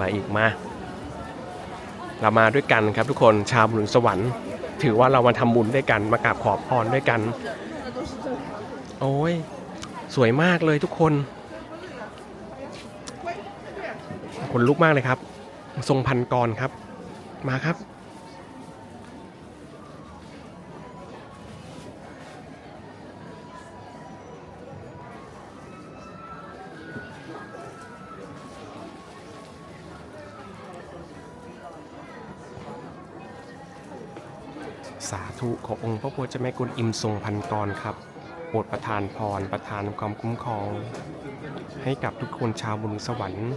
มาอีกมา เรามาด้วยกันครับทุกคนชาวบุญสวรรค์ ถือว่าเรามาทำบุญด้วยกัน มากราบขอพรด้วยกัน โอ้ย สวยมากเลยทุกคนขนลุกมากเลยครับ ทรงพันกรครับ มาครับ สาธุขอองค์พระพุทธเจ้าแม่กุลอิมทรงพันกรครับโปรดประทานพรประทานความคุ้มครอง ให้กับทุกคนชาวบุญสวรรค์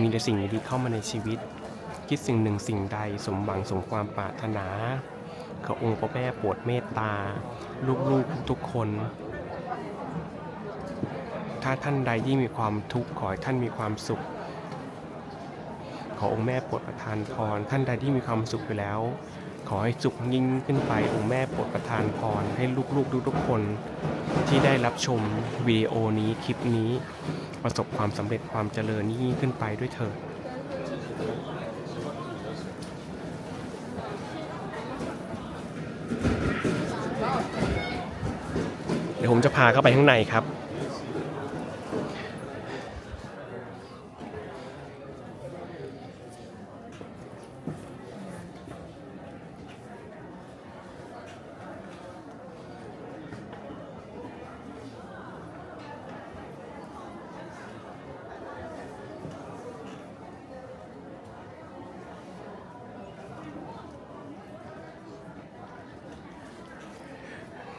มีแต่สิ่งดีๆเข้ามาในชีวิต คิดสิ่งหนึ่งสิ่งใดสมหวังสมความปรารถนา ขอองค์พระแม่โปรดเมตตา ลูกๆทุกๆคน ถ้าท่านใดที่มีความทุกข์ขอให้ท่านมีความสุขขอองค์แม่โปรดประทานพรท่านใดที่มีความสุขอยู่แล้ว ขอให้สุขยิ่งขึ้นไปองค์แม่โปรดประทานพรให้ลูกๆทุกๆคนที่ได้รับชมวิดีโอนี้คลิปนี้ ประสบความสำเร็จความเจริญยิ่งขึ้นไปด้วยเถิดเดี๋ยวผมจะพาเข้าไปข้างในครับ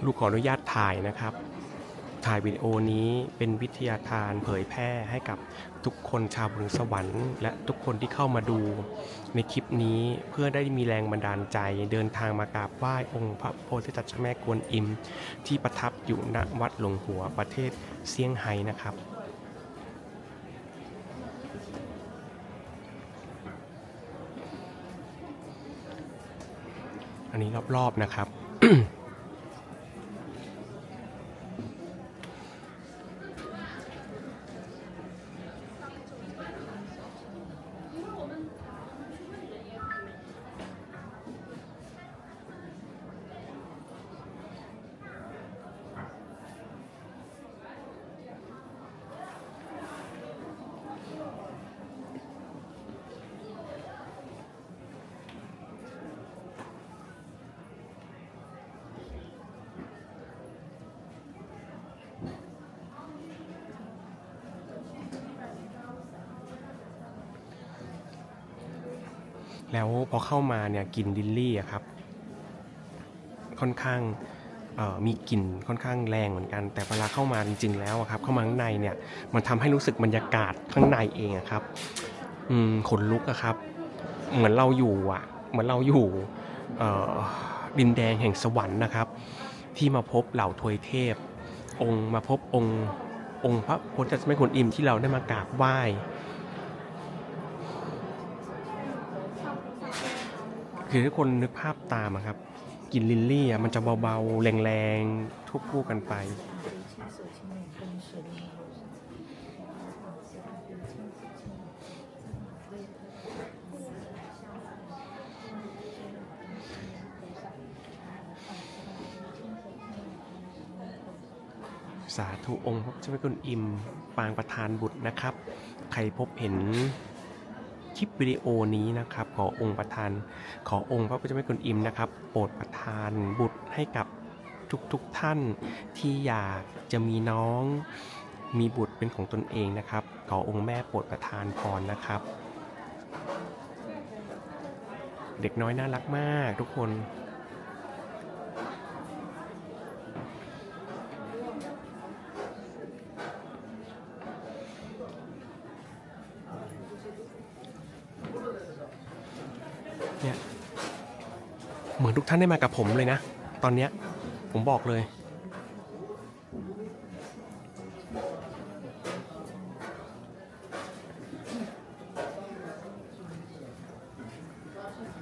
ลูกขออนุญาตถ่ายนะครับ ถ่ายวิดีโอนี้เป็นวิทยาทานเผยแพร่ให้กับทุกคนชาวบุญสวรรค์ และทุกคนที่เข้ามาดูในคลิปนี้เพื่อได้มีแรงบันดาลใจ เดินทางมากราบไหว้องค์พระโพธิสัตว์เจ้าแม่กวนอิม ที่ประทับอยู่ณวัดหลวงหัวประเทศเซี่ยงไฮ้นะครับอันนี้รอบๆนะครับ แล้วพอเข้ามาเนี่ยกลิ่นลิลลี่อะครับค่อนข้างมีกลิ่นค่อนข้างแรงเหมือนกัน แต่เวลาเข้ามาจริง ๆ แล้วอะครับเข้ามาข้างในเนี่ยมันทำให้รู้สึกบรรยากาศข้างในเองอะครับอืมขนลุกอะครับ เหมือนเราอยู่อะเหมือนเราอยู่ดินแดงแห่งสวรรค์นะครับ ที่มาพบเหล่าทวยเทพ องค์มาพบองค์องค์พระโพธิสัตว์แม่กวนอิมที่เราได้มากราบไหว้ คือทุกคนนึกภาพตามอะครับกลิ่นลิลลี่อะมันจะเบาๆ แรงๆทุบคู่กันไป สาธุองค์พระเจ้าแม่กุนอิม ปางประธานบุตรนะครับ ใครพบเห็น คลิปวิดีโอนี้นะครับ ขอองค์ประธาน ขอองค์พระพุทธเจ้าแม่กุนอิมนะครับ โปรดประทานบุตรให้กับทุกๆทท่านที่อยากจะมีน้อง มีบุตรเป็นของตนเองนะครับ ขอองค์แม่โปรดประทานพรนะครับ เด็กน้อยน่ารักมากทุกคน เนี่ย เหมือนทุกท่านได้มากับผมเลยนะ ตอนเนี้ย ผมบอกเลย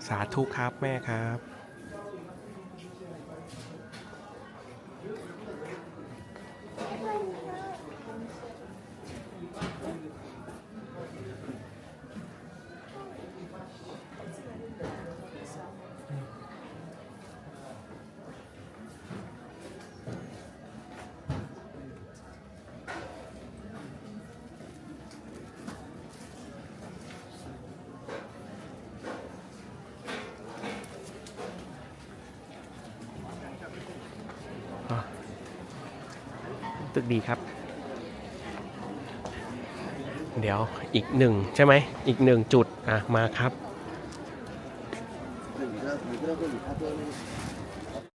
สาธุครับแม่ครับ สึกดีครับ เดี๋ยวอีกหนึ่งใช่ไหม อีกหนึ่งจุด อะ มาครับ